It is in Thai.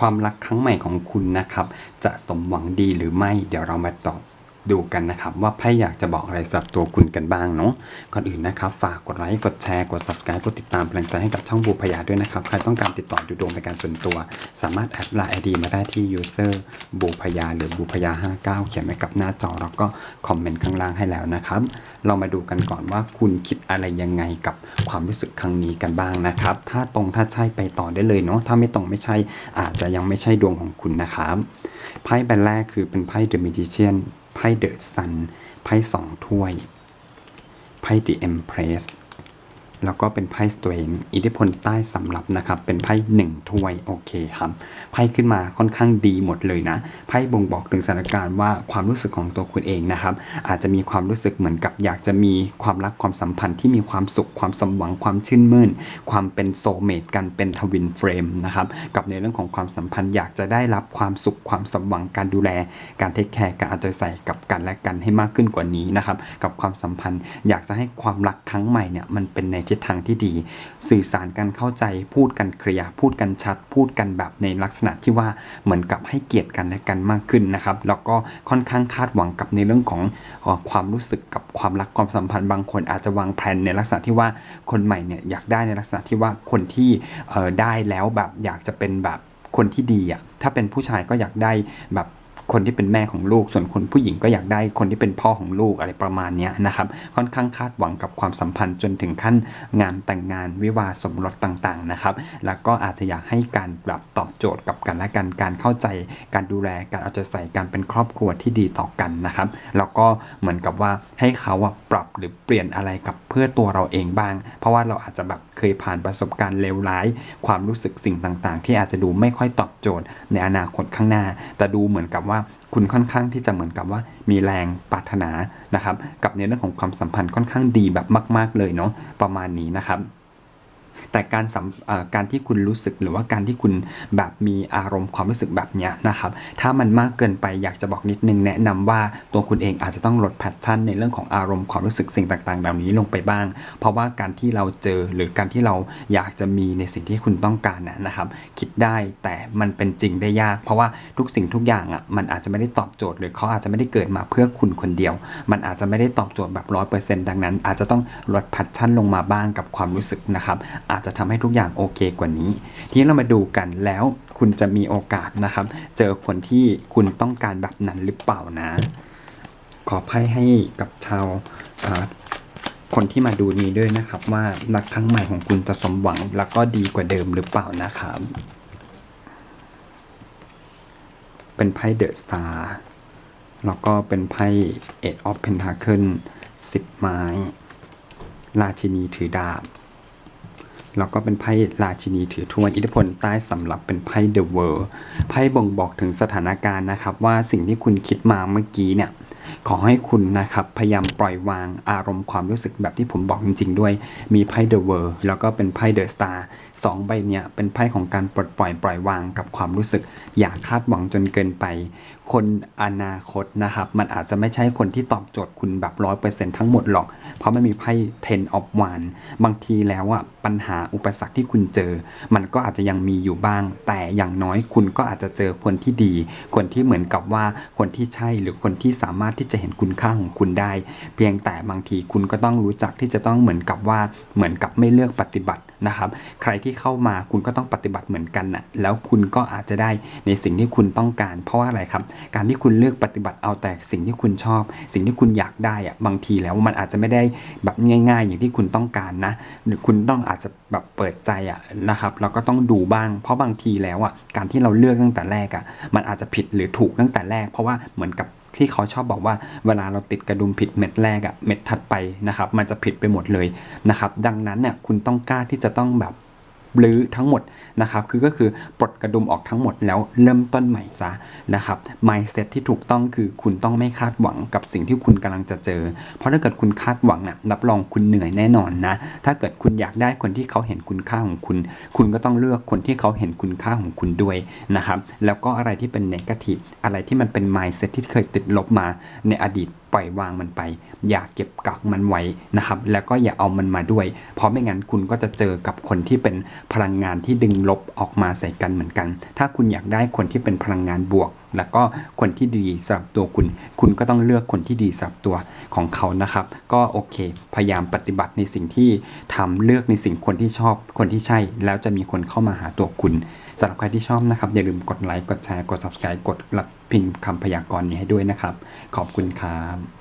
ความรักครั้งใหม่ของคุณนะครับ จะสมหวังดีหรือไม่ เดี๋ยวเรามาตอบ ดูกันนะครับ ว่าไพ่อยากจะบอกอะไรสำหรับตัวคุณกันบ้างเนาะก่อนอื่นนะครับ ฝากกดไลค์กดแชร์กด subscribe กดติดตามเป็นกำลังใจให้กับช่องบูพยาด้วยนะครับ ใครต้องการติดต่อดูดวงเป็นการส่วนตัว สามารถแอดไลน์ไอดีมาได้ที่ user บูพยาหรือบูพยา59 เขียนไว้กับหน้าจอแล้วก็คอมเมนต์ข้างล่างให้แล้วนะครับ เรามาดูกันก่อนว่าคุณคิดอะไรยังไงกับความรู้สึกครั้งนี้กันบ้างนะครับ ถ้าตรงถ้าใช่ไปต่อได้เลยเนาะถ้าไม่ตรงไม่ใช่อาจจะยังไม่ใช่ดวงของคุณนะครับไพ่ใบแรกคือเป็นไพ่ The Magician ไพ่เดอะซันไพ่สองถ้วยไพ่ The Empress แล้วก็เป็นไพ่สเตรนอิทธิพลใต้สำรับนะครับ เป็นไพ่หนึ่งถ้วยโอเคครับ ไพ่ขึ้นมาค่อนข้างดีหมดเลยนะ ไพ่บ่งบอกถึงสถานการณ์ว่าความรู้สึกของตัวคุณเองนะครับ อาจจะมีความรู้สึกเหมือนกับอยากจะมีความรักความสัมพันธ์ที่มีความสุขความสมหวังความชื่นมื่น ความเป็นโซเมตกันเป็นทวินเฟรมนะครับกับในเรื่องของความสัมพันธ์อยากจะได้รับความสุขความสมหวังการดูแล การเทคแคร์การเอาใจใส่กับกันและกันให้มากขึ้นกว่านี้นะครับกับความสัมพันธ์อยากจะให้ความรักครั้งใหม่เนี่ยมันเป็นในทิศทางที่ดี สื่อสารกันเข้าใจพูดกันเคลียร์พูดกันชัด พูดกันแบบในลักษณะที่ว่าเหมือนกับให้เกียรติกันและกันมากขึ้นนะครับแล้วก็ค่อนข้างคาดหวังกับในเรื่องของความรู้สึกกับความรักความสัมพันธ์บางคนอาจจะวางแผนในลักษณะที่ว่าคนใหม่เนี่ยอยากได้ในลักษณะที่ว่าคนที่ได้แล้วแบบอยากจะเป็นแบบคนที่ดีอะถ้าเป็นผู้ชายก็อยากได้แบบ คนที่เป็นแม่ของลูก ส่วนคนผู้หญิงก็อยากได้คนที่เป็นพ่อของลูกอะไรประมาณนี้นะครับค่อนข้างคาดหวังกับความสัมพันธ์จนถึงขั้นงานแต่งงานวิวาสมรสต่างๆนะครับแล้วก็อาจจะอยากให้การแบบตอบโจทย์กับกันและกันการเข้าใจการดูแลการเอาใจใส่การเป็นครอบครัวที่ดีต่อกันนะครับแล้วก็เหมือนกับว่าให้เขาปรับหรือเปลี่ยนอะไรกับเพื่อตัวเราเองบ้าง เพราะว่าเราอาจจะแบบเคยผ่านประสบการณ์เลวร้าย ความรู้สึกสิ่งต่างๆ ที่อาจจะดูไม่ค่อยตอบโจทย์ในอนาคตข้างหน้า แต่ดูเหมือนกับว่าคุณค่อนข้างที่จะเหมือนกับว่ามีแรงปรารถนานะครับ กับในเรื่องของความสัมพันธ์ค่อนข้างดีแบบมาก ๆ เลยเนาะประมาณนี้นะครับ แต่การสัมการที่คุณรู้สึกหรือว่าการที่คุณแบบมีอารมณ์ความรู้สึกแบบเนี้ยนะครับ ถ้ามันมากเกินไปอยากจะบอกนิดนึงแนะนำว่าตัวคุณเองอาจจะต้องลดแพทเทิร์นในเรื่องของอารมณ์ความรู้สึกสิ่งต่างๆ เหล่านี้ลงไปบ้าง เพราะว่าการที่เราเจอหรือการที่เราอยากจะมีในสิ่งที่คุณต้องการนะนะครับ คิดได้แต่มันเป็นจริงได้ยาก เพราะว่าทุกสิ่งทุกอย่างอะมันอาจจะไม่ได้ตอบโจทย์หรือเขาอาจจะไม่ได้เกิดมาเพื่อคุณคนเดียว มันอาจจะไม่ได้ตอบโจทย์แบบร้อยเปอร์เซ็นต์ดังนั้น อาจจะต้องลดแพทเทิร์นลงมาบ้างกับความรู้สึกนะครับอาจจะทำให้ทุกอย่างโอเคกว่านี้ ทีนี้เรามาดูกันแล้วคุณจะมีโอกาสนะครับ เจอคนที่คุณต้องการแบบนั้นหรือเปล่านะ ขอไพ่ให้กับชาวคนที่มาดูนี้ด้วยนะครับ ว่ารักครั้งใหม่ของคุณจะสมหวังแล้วก็ดีกว่าเดิมหรือเปล่านะครับ เป็นไพ่เดอะสตาร์แล้วก็เป็นไพ่เอ็ดออฟเพนทาเคิลสิบไม้ ราชินีถือดาบ แล้วก็เป็นไพ่ราชินีถือถ้วยอิทธิพลใต้สำหรับเป็นไพ่เดอะเวิร์ไพ่บ่งบอกถึงสถานการณ์นะครับ ว่าสิ่งที่คุณคิดมาเมื่อกี้เนี่ย ขอให้คุณนะครับพยายามปล่อยวางอารมณ์ความรู้สึกแบบที่ผมบอกจริง ๆ ด้วย มีไพ่เดอะเวิร์แล้วก็เป็นไพ่เดอะสตาร์สองใบเนี่ยเป็นไพ่ของการปลดปล่อยปล่อยวางกับความรู้สึก อย่าคาดหวังจนเกินไป คนอนาคตนะครับมันอาจจะไม่ใช่คนที่ตอบโจทย์คุณแบบร้อยเปอร์เซ็นทั้งหมดหรอก เพราะมันมีไพ่ ten of w a n d บางทีแล้วอะปัญหาอุปสรรคที่คุณเจอ มันก็อาจจะยังมีอยู่บ้าง แต่อย่างน้อยคุณก็อาจจะเจอคนที่ดี คนที่เหมือนกับว่าคนที่ใช่หรือคนที่สามารถที่จะเห็นคุณค่าของคุณได้ เพียงแต่บางทีคุณก็ต้องรู้จักที่จะต้องเหมือนกับว่าเหมือนกับไม่เลือกปฏิบัตินะครับ ใครที่เข้ามาคุณก็ต้องปฏิบัติเหมือนกันนะแล้วคุณก็อาจจะได้ในสิ่งที่คุณต้องการ เพราะว่าอะไรครับ การที่คุณเลือกปฏิบัติเอาแต่สิ่งที่คุณชอบ สิ่งที่คุณอยากได้อะบางทีแล้วมันอาจจะไม่ได้แบบง่าย ๆ อย่างที่คุณต้องการนะหรือคุณต้องอาจจะแบบเปิดใจอะนะครับแล้วก็ต้องดูบ้าง เพราะบางทีแล้วอะการที่เราเลือกตั้งแต่แรกอะมันอาจจะผิดหรือถูกตั้งแต่แรก เพราะว่าเหมือนกับ ที่เขาชอบบอกว่าเวลาเราติดกระดุมผิดเม็ดแรกอะเม็ดถัดไปนะครับมันจะผิดไปหมดเลยนะครับดังนั้นเนี่ยคุณต้องกล้าที่จะต้องแบบ รื้อทั้งหมดนะครับคือก็คือปลดกระดุมออกทั้งหมดแล้วเริ่มต้นใหม่ซะนะครับ mindset ที่ถูกต้องคือคุณต้องไม่คาดหวังกับสิ่งที่คุณกำลังจะเจอ เพราะถ้าเกิดคุณคาดหวังนะ่ะรับรองคุณเหนื่อยแน่นอนนะ ถ้าเกิดคุณอยากได้คนที่เขาเห็นคุณค่าของคุณ คุณก็ต้องเลือกคนที่เขาเห็นคุณค่าของคุณด้วยนะครับ แล้วก็อะไรที่เป็น negative อะไรที่มันเป็น mindset ที่เคยติดลบมาในอดีตปล่อยวางมันไป อย่าเก็บกักมันไว้นะครับ แล้วก็อย่าเอามันมาด้วย เพราะไม่งั้นคุณก็จะเจอกับคนที่เป็นพลังงานที่ดึงลบออกมาใส่กันเหมือนกัน ถ้าคุณอยากได้คนที่เป็นพลังงานบวก แล้วก็คนที่ดีสำหรับตัวคุณ คุณก็ต้องเลือกคนที่ดีสำหรับตัวของเขานะครับ ก็โอเค พยายามปฏิบัติในสิ่งที่ทำเลือกในสิ่งคนที่ชอบคนที่ใช่ แล้วจะมีคนเข้ามาหาตัวคุณ สำหรับใครที่ชอบนะครับ อย่าลืมกดไลค์ กดแชร์ กด subscribe กดรับพิมพ์คำพยากรณ์นี้ให้ด้วยนะครับ ขอบคุณครับ